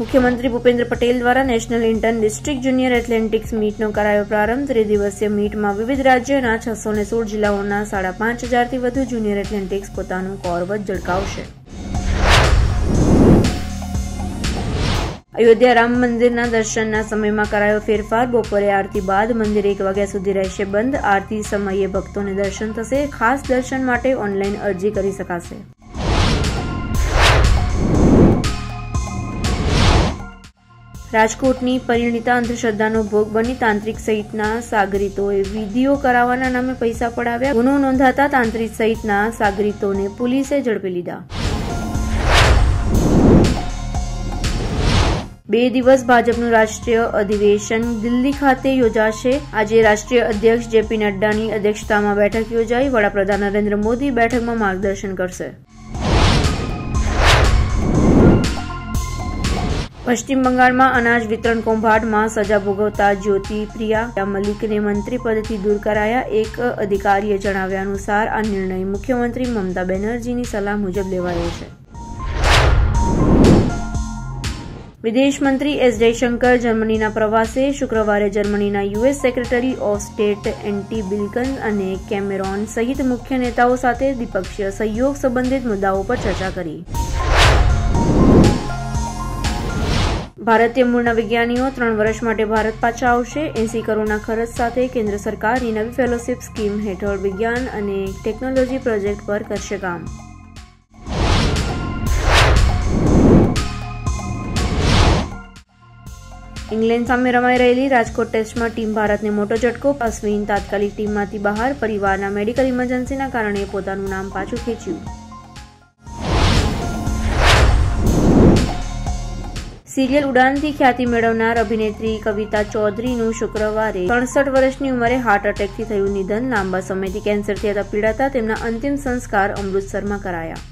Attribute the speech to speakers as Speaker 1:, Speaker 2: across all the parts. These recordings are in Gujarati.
Speaker 1: મુખ્યમંત્રી ભૂપેન્દ્ર પટેલ દ્વારા national inter district junior athletics મીટનો કરાયો પ્રારંભ. ત્રિદિવસીય મીટમાં વિવિધ રાજ્યોના છસો ને સોળ જિલ્લાઓના સાડા પાંચ હજારથી વધુ જુનિયર એથ્લેટિક્સ પોતાનું કોરવત ઝળકાવશે અયોધ્યા રામ મંદિરના દર્શનના સમયમાં કરાયો ફેરફાર. બપોરે આરતી બાદ મંદિર એક વાગ્યા સુધી રહેશે બંધ. આરતી સમયે ભક્તોને દર્શન થશે. ખાસ દર્શન માટે ઓનલાઈન અરજી કરી શકાશે. રાજકોટની પરિણીતા અંધશ્રદ્ધાનો ભોગ બની તાંત્રિક સહિતના સાગરીતોએ વિધિઓ કરાવવાના નામે પૈસા પડાવ્યા. ગુનો નોંધાતા તાંત્રિક સહિતના સાગરીતોને પોલીસે ઝડપી લીધા. બે દિવસ ભાજપનું રાષ્ટ્રીય અધિવેશન દિલ્હી ખાતે યોજાશે. આજે રાષ્ટ્રીય અધ્યક્ષ જેપી નડ્ડાની અધ્યક્ષતામાં બેઠક યોજાઈ. વડાપ્રધાન નરેન્દ્ર મોદી બેઠકમાં માર્ગદર્શન કરશે. પશ્ચિમ બંગાળમાં અનાજ વિતરણ કૌભાંડમાં સજા ભોગવતા જ્યોતિ પ્રિયા મલિકને મંત્રી પદથી દૂર કરાયા. એક અધિકારીએ જણાવ્યા અનુસાર, આ નિર્ણય મુખ્યમંત્રી મમતા બેનર્જીની સલાહ મુજબ લેવાયો છે. વિદેશ મંત્રી એસ જયશંકર જર્મનીના પ્રવાસે, શુક્રવારે જર્મનીના US secretary of state Antony Blinken અને કેમેરોન સહિત મુખ્ય નેતાઓ સાથે દ્વિપક્ષીય સહયોગ સંબંધિત મુદ્દાઓ પર ચર્ચા કરી. ભારતીય મૂળના વિજ્ઞાનીઓ ત્રણ વર્ષ માટે ભારત પાછા આવશે. એસી કરોડના ખર્ચ સાથે કેન્દ્ર સરકારની નવી ફેલોશિપ સ્કીમ હેઠળ વિજ્ઞાન અને ટેકનોલોજી પ્રોજેક્ટ પર કરશે કામ. ઇંગ્લેન્ડ સામે રમાઈ રહેલી રાજકોટ ટેસ્ટમાં ટીમ ભારતને મોટો ઝટકો. અશ્વિન તાત્કાલિક ટીમમાંથી બહાર, પરિવારના મેડિકલ ઇમરજન્સીના કારણે પોતાનું નામ પાછું ખેંચ્યું. સિરિયલ ઉડાનથી ખ્યાતિ મેળવનાર અભિનેત્રી કવિતા ચૌધરીનું શુક્રવારે સડસઠ વર્ષની ઉંમરે હાર્ટ એટેકથી થયું નિધન. લાંબા સમયથી કેન્સરથી હતા, પીડાતા તેમના અંતિમ સંસ્કાર અમૃતસરમાં કરાયા.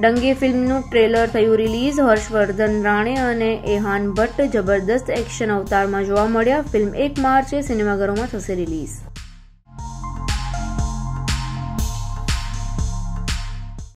Speaker 1: ડંગી ફિલ્મનું ટ્રેલર થયું રિલીઝ. હર્ષવર્ધન રાણે અને એહાન ભટ્ટ જબરદસ્ત એક્શન અવતારમાં જોવા મળ્યા. ફિલ્મ એક માર્ચે સિનેમાઘરોમાં થશે રિલીઝ.